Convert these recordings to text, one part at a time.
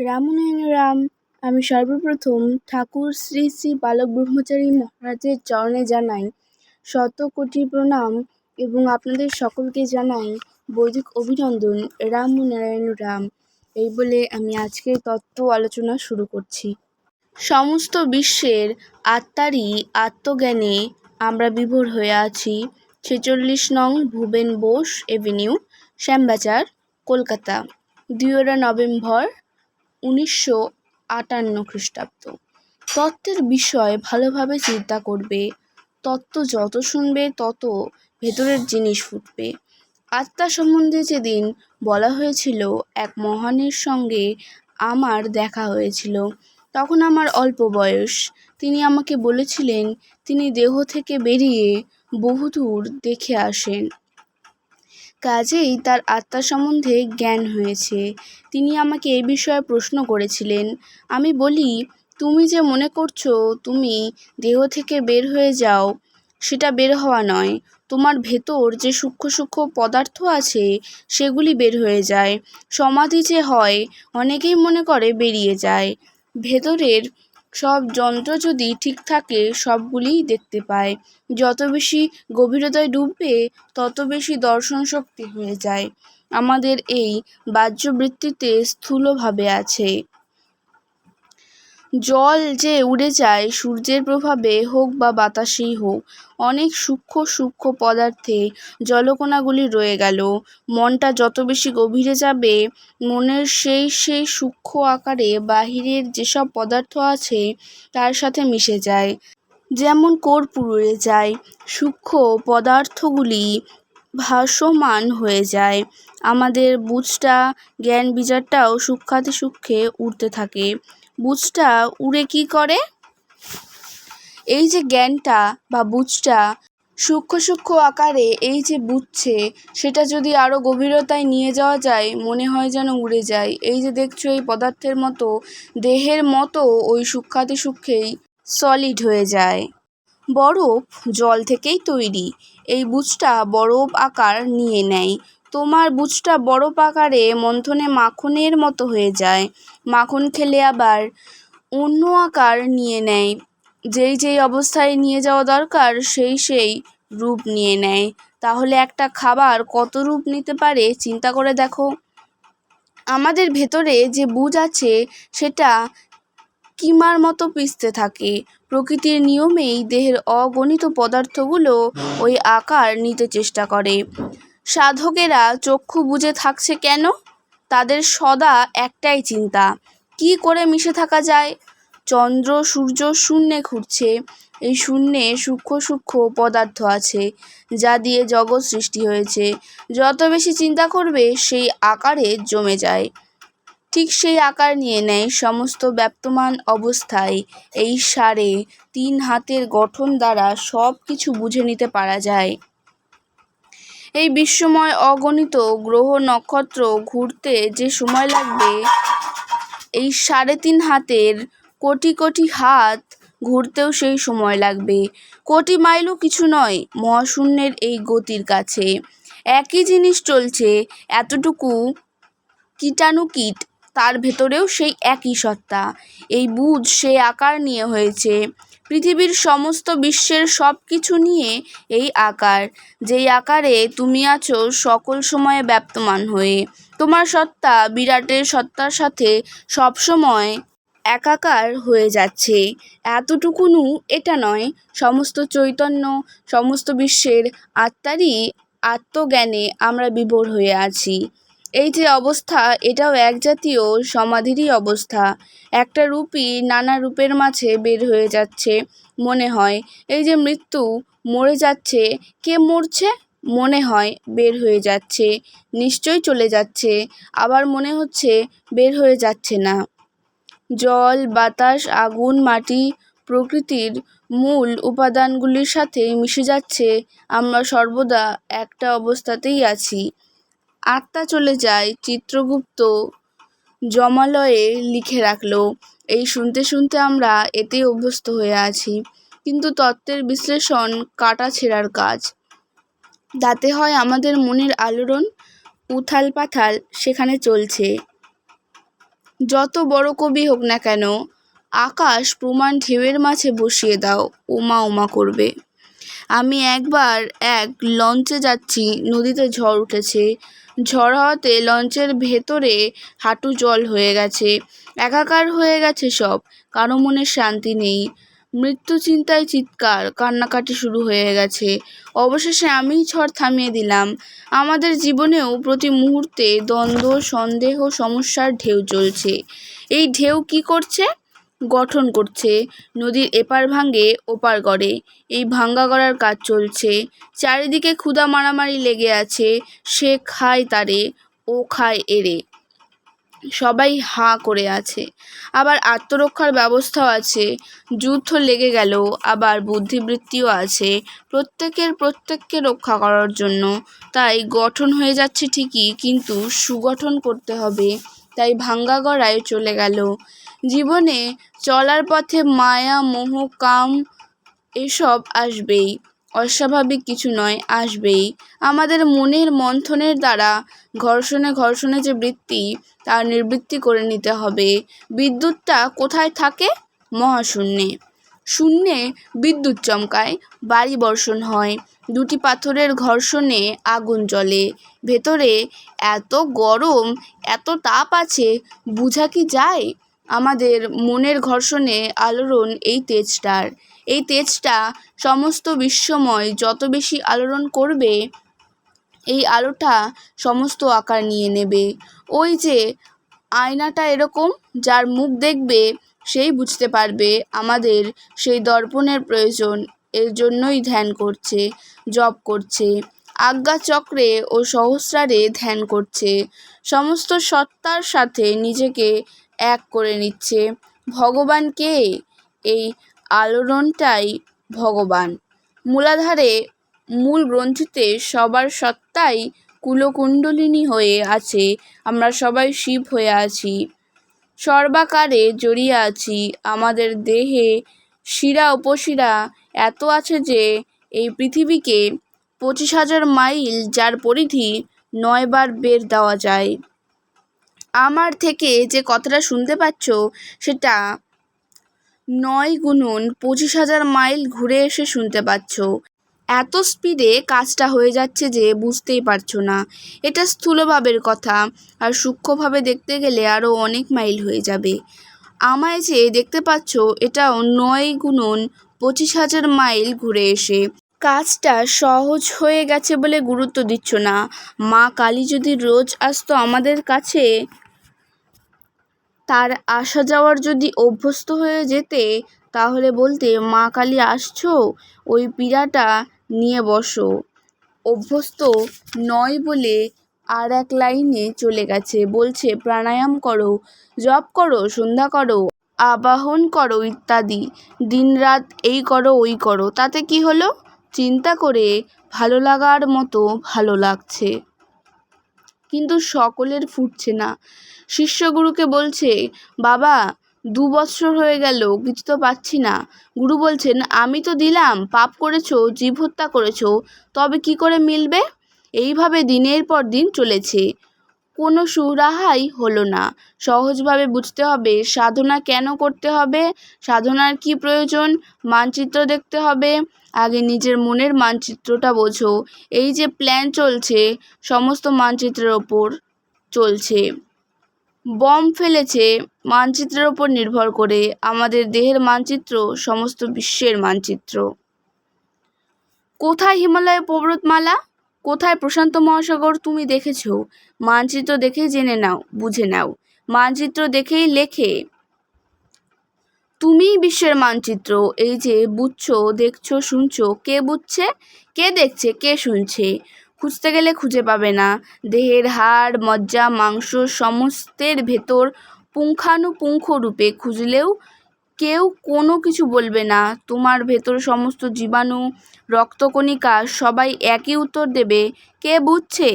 রাম আমি সর্বপ্রথম ঠাকুর শ্রী শ্রী বালক ব্রহ্মচারী মহারাজের চরণে জানাই শত কোটি প্রণাম এবং আপনাদের সকলকে জানাই বৈদিক অভিনন্দন, রাম নারায়ণ রাম। এই বলে আমি আজকের তত্ত্ব আলোচনা শুরু করছি। সমস্ত বিশ্বের আত্মারই আত্মজ্ঞানে আমরা বিভোর হয়ে আছি। ছেচল্লিশ নং ভুবেন বোস এভিনিউ, শ্যামবাজার, কলকাতা। দুইরা নভেম্বর উনিশশো আটান্ন খ্রিস্টাব্দ। তত্ত্বের বিষয় ভালোভাবে চিন্তা করবে, তত্ত্ব যত শুনবে তত ভেতরের জিনিস ফুটবে। আত্মা সম্বন্ধে যেদিন বলা হয়েছিল, এক মহানের সঙ্গে আমার দেখা হয়েছিল। তখন আমার অল্প বয়স। তিনি আমাকে বলেছিলেন, তিনি দেহ থেকে বেরিয়ে বহুদূর দেখে আসেন। কাজেই তার আত্মা সম্বন্ধে জ্ঞান হয়েছে। তিনি আমাকে এ বিষয়ে প্রশ্ন করেছিলেন, আমি বলি, তুমি যে মনে করছ তুমি দেহ থেকে বের হয়ে যাও, সেটা বের হওয়া নয়। তোমার ভেতর যে সূক্ষ্ম সূক্ষ্ম পদার্থ আছে, সেগুলি বের হয়ে যায়। সমাধি যে হয়, অনেকেই মনে করে বেরিয়ে যায়। ভেতরের সব যন্ত্র যদি ঠিক থাকে, সবগুলিই দেখতে পায়। যত বেশি গভীরতায় ডুববে, তত বেশি দর্শন শক্তি হয়ে যায়। আমাদের এই বাহ্যবৃত্তিতে স্থূলভাবে আছে। জল যে উড়ে যায়, সূর্যের প্রভাবে হোক বা বাতাসেই হোক, অনেক সূক্ষ্ম সূক্ষ্ম পদার্থে জলকণাগুলি রয়ে গেল। মনটা যত বেশি গভীরে যাবে, মনের সেই সেই সূক্ষ্ম আকারে বাহিরের যেসব পদার্থ আছে, তার সাথে মিশে যায়। যেমন কর্পূর উড়ে যায়, সূক্ষ্ম পদার্থগুলি ভাসমান হয়ে যায়। আমাদের বুঝটা, জ্ঞান বিচারটাও সূক্ষ্মাতি সূক্ষ্মে উঠতে থাকে। বুঝটা উড়ে কি করে? এই যে জ্ঞানটা বা বুঝটা সূক্ষ্ম সূক্ষ্ম আকারে এই যে বুঝছে, সেটা যদি আরও গভীরতায় নিয়ে যাওয়া যায়, মনে হয় যেন উড়ে যায়। এই যে দেখছ, এই পদার্থের মতো, দেহের মতো ওই সূক্ষ্মাতি সূক্ষ্মেই সলিড হয়ে যায়। বরফ জল থেকেই তৈরি। এই বুঝটা বরফ আকার নিয়ে নেয়। তোমার বুঝটা বরফ আকারে মন্থনে মাখনের মতো হয়ে যায়। মাখন খেলে আবার অন্য আকার নিয়ে নেয়। যেই যেই অবস্থায় নিয়ে যাওয়া দরকার, সেই সেই রূপ নিয়ে নেয়। তাহলে একটা খাবার কত রূপ নিতে পারে, চিন্তা করে দেখো। আমাদের ভেতরে যে বুঝ আছে, সেটা কিমার মতো পিষতে থাকে। প্রকৃতির নিয়মেই দেহের অগণিত পদার্থগুলো ওই আকার নিতে চেষ্টা করে। সাধকেরা চক্ষু বুঝে থাকছে কেন? তাদের সদা একটাই চিন্তা, কি করে মিশে থাকা যায়? চন্দ্র, সূর্য শূন্যে ঘুরছে, এই শূন্যে সূক্ষ্ম সূক্ষ্ম পদার্থ আছে, যা দিয়ে জগৎ সৃষ্টি হয়েছে। যত বেশি চিন্তা করবে, সেই আকারে জমে যায়। ঠিক সেই আকার নিয়ে নেয় সমস্ত ব্যপ্তমান অবস্থায়। এই সারে তিন হাতের গঠন দ্বারা সব কিছু বুঝে নিতে পারা যায়। এই বিশ্বময় অগণিত গ্রহ নক্ষত্র ঘুরতে যে সময় লাগবে, এই সাড়ে তিন হাতের কোটি কোটি হাত ঘুরতেও সেই সময় লাগবে। কোটি মাইলও কিছু নয়, মহাশূন্যের এই গতির কাছে। একই জিনিস চলছে, এতটুকু কীটাণুকীট তার ভেতরেও সেই একই সত্তা। এই বুধ সে আকার নিয়ে হয়েছে। পৃথিবীর সমস্ত বিশ্বের সব কিছু নিয়ে এই আকার। যেই আকারে তুমি আছো সকল সময়ে ব্যপ্তমান হয়ে। তোমার সত্তা বিরাটের সত্তার সাথে সবসময় একাকার হয়ে যাচ্ছে। এতটুকুনু এটা নয়, সমস্ত চৈতন্য, সমস্ত বিশ্বের আত্মারই আত্মজ্ঞানে আমরা বিভোর হয়ে আছি। এই যে অবস্থা, এটাও এক জাতীয় সমাধিরই অবস্থা। একটা রূপই নানা রূপের মাঝে বের হয়ে যাচ্ছে মনে হয়। এই যে মৃত্যু, মরে যাচ্ছে। কে মরছে? মনে হয় বের হয়ে যাচ্ছে। নিশ্চয়ই চলে যাচ্ছে। আবার মনে হচ্ছে বের হয়ে যাচ্ছে না। জল, বাতাস, আগুন, মাটি, প্রকৃতির মূল উপাদানগুলির সাথে মিশে যাচ্ছে। আমরা সর্বদা একটা অবস্থাতেই আছি। আত্মা চলে যায় চিত্রগুপ্ত জমালয়ে লিখে রাখল। এই শুনতে শুনতে আমরা এতেই অভ্যস্ত হয়ে আছি। কিন্তু তত্ত্বের বিশ্লেষণ কাটা ছেঁড়ার কাজ। তাতে হয় আমাদের মনের আলোড়ন উথাল পাথাল সেখানে চলছে। যত বড় কবি হোক না কেন, আকাশ প্রমাণ ঢেউয়ের মাঝে বসিয়ে দাও ওমা ওমা করবে। আমি একবার এক লঞ্চে যাচ্ছি, নদীতে ঝড় উঠেছে। ঝড় হওয়াতে লঞ্চের ভেতরে হাঁটু জল হয়ে গেছে। একাকার হয়ে গেছে সব। কারও মনে শান্তি নেই। মৃত্যু চিন্তায় চিৎকার, কান্নাকাটি শুরু হয়ে গেছে। অবশেষে আমিই ঝড় থামিয়ে দিলাম। আমাদের জীবনেও প্রতি মুহূর্তে দ্বন্দ্ব, সন্দেহ, সমস্যার ঢেউ চলছে এই ঢেউ কি করছে? গঠন করছে। নদীর এপার ভাঙে ওপার গড়ে। এই ভাঙ্গা গড়ার কাজ চলছে। চারিদিকে ক্ষুধা মারামারি লেগে আছে। সে খায় তারে, ও খায় এরে। সবাই হাঁ করে আছে। আবার আত্মরক্ষার ব্যবস্থাও আছে। যুদ্ধ লেগে গেল, আবার বুদ্ধিবৃত্তিও আছে। প্রত্যেকের প্রত্যেককে রক্ষা করার জন্য। তাই গঠন হয়ে যাচ্ছে ঠিকই, কিন্তু সুগঠন করতে হবে। তাই ভাঙ্গা গড়ায় চলে গেল। জীবনে চলার পথে মায়া, মোহ, কাম এসব আসবেই। অস্বাভাবিক কিছু নয়, আসবেই। আমাদের মনের মন্থনের দ্বারা ঘর্ষণে ঘর্ষণে যে বৃত্তি, তার নিবৃত্তি করে নিতে হবে। বিদ্যুৎটা কোথায় থাকে? মহাশূন্যে। শূন্যে বিদ্যুৎ চমকায়, বাড়ি বর্ষণ হয়। দুটি পাথরের ঘর্ষণে আগুন জ্বলে। ভেতরে এত গরম, এত তাপ আছে, বোঝা কি যায়? আমাদের মনের ঘর্ষণে আলোড়ন এই তেজটার। এই তেজটা সমস্ত বিশ্বময় যত বেশি আলোড়ন করবে, এই আলোটা সমস্ত আকার নিয়ে নেবে। ওই যে আয়নাটা এরকম, যার মুখ দেখবে সেই বুঝতে পারবে আমাদের সেই দর্পণের প্রয়োজন। এর জন্যই ধ্যান করছে, জপ করছে, আজ্ঞা চক্রে ও সহস্রারে ধ্যান করছে। সমস্ত সত্তার সাথে নিজেকে এক করে নিচ্ছে। ভগবান কে? এই আলোড়নটাই ভগবান। মূলাধারে মূল গ্রন্থিতে সবার সত্তাই কুলকুণ্ডলিনী হয়ে আছে। আমরা সবাই শিব হয়ে আছি। সর্বাকারে জড়িয়ে আছি। আমাদের দেহে শিরা উপশিরা এত আছে যে এই পৃথিবীকে পঁচিশ হাজার মাইল যার পরিধি নয়বার বের দেওয়া যায়। আমার থেকে যে কথাটা শুনতে পাচ্ছ, সেটা নয় গুণন পঁচিশ হাজার মাইল ঘুরে এসে শুনতে পাচ্ছ। এত স্পিডে কাজটা হয়ে যাচ্ছে যে বুঝতেই পারছ না। এটা স্থূলভাবের কথা, আর সূক্ষ্মভাবে দেখতে গেলে আরও অনেক মাইল হয়ে যাবে। আমায় যে দেখতে পাচ্ছ এটাও নয় গুণন পঁচিশ হাজার মাইল ঘুরে এসে। কাজটা সহজ হয়ে গেছে বলে গুরুত্ব দিচ্ছ না। মা কালী যদি রোজ আসতো আমাদের কাছে, তার আসা যাওয়ার যদি অভ্যস্ত হয়ে যেতে, তাহলে বলতে, মা কালী আসছো? ওই পীড়াটা নিয়ে বসো। অভ্যস্ত নয় বলে আর এক লাইনে চলে গেছে। বলছে, প্রাণায়াম করো, জপ করো, সন্ধ্যা করো, আবাহন করো ইত্যাদি। দিনরাত এই করো, ওই করো। তাতে কি হলো? চিন্তা করে ভালো লাগার মতো ভালো লাগছে। কিন্তু সকলের ফুটছে না। শিষ্যগুরুকে বলছে, বাবা দু বৎসর হয়ে গেল, কিছু তো পাচ্ছি না। গুরু বলছেন, আমি তো দিলাম, পাপ করেছ, জীব হত্যা করেছ, তবে কি করে মিলবে? এইভাবে দিনের পর দিন চলেছে। কোনো সুরাহাই হলো না। সহজভাবে বুঝতে হবে, সাধনা কেন করতে হবে, সাধনার কি প্রয়োজন, মানচিত্র দেখতে হবে। আগে নিজের মনের মানচিত্রটা বোঝো। এই যে প্ল্যান চলছে, সমস্ত মানচিত্রের ওপর চলছে। বম ফেলেছে মানচিত্রের ওপর নির্ভর করে আমাদের দেহের মানচিত্র, সমস্ত বিশ্বের মানচিত্র। কোথায় হিমালয় পর্বতমালা? কোথায় প্রশান্ত মহাসাগর? তুমি দেখেছ। মানচিত্র দেখেই জেনে নাও, বুঝে নাও। মানচিত্র দেখেই লেখে। তুমিই বিশ্বের মানচিত্র। এই যে, বুঝছ, দেখছ, শুনছো, কে বুঝছে, কে দেখছে, কে শুনছে? খুঁজতে গেলে খুঁজে পাবে না। দেহের হাড়, মজ্জা, মাংস সমস্তের ভেতর পুঙ্খানুপুঙ্খ রূপে খুঁজলেও কেউ কোনো কিছু বলবে না। তোমার ভেতর সমস্ত জীবাণু, রক্তকণিকা সবাই একই উত্তর দেবে। কে বুঝছে?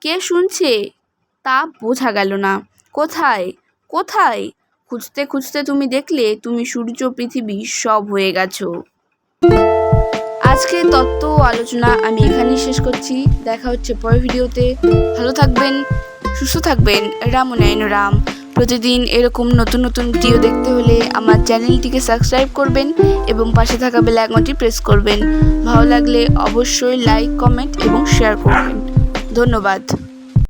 কে শুনছে? তা বোঝা গেল না। কোথায়? কোথায়? খুঁজতে খুঁজতে তুমি দেখলে তুমি সূর্য, পৃথিবী সব হয়ে গেছো। আজকে তত্ত্ব আলোচনা আমি এখানেই শেষ করছি। দেখা হচ্ছে পরের ভিডিওতে। ভালো থাকবেন, সুস্থ থাকবেন। রাম উনায়ন রাম। প্রতিদিন এরকম নতুন নতুন ভিডিও দেখতে হলে আমার চ্যানেলটিকে সাবস্ক্রাইব করবেন এবং পাশে থাকা বেল আইকনটি প্রেস করবেন। ভালো লাগলে অবশ্যই লাইক, কমেন্ট এবং শেয়ার করবেন। ধন্যবাদ।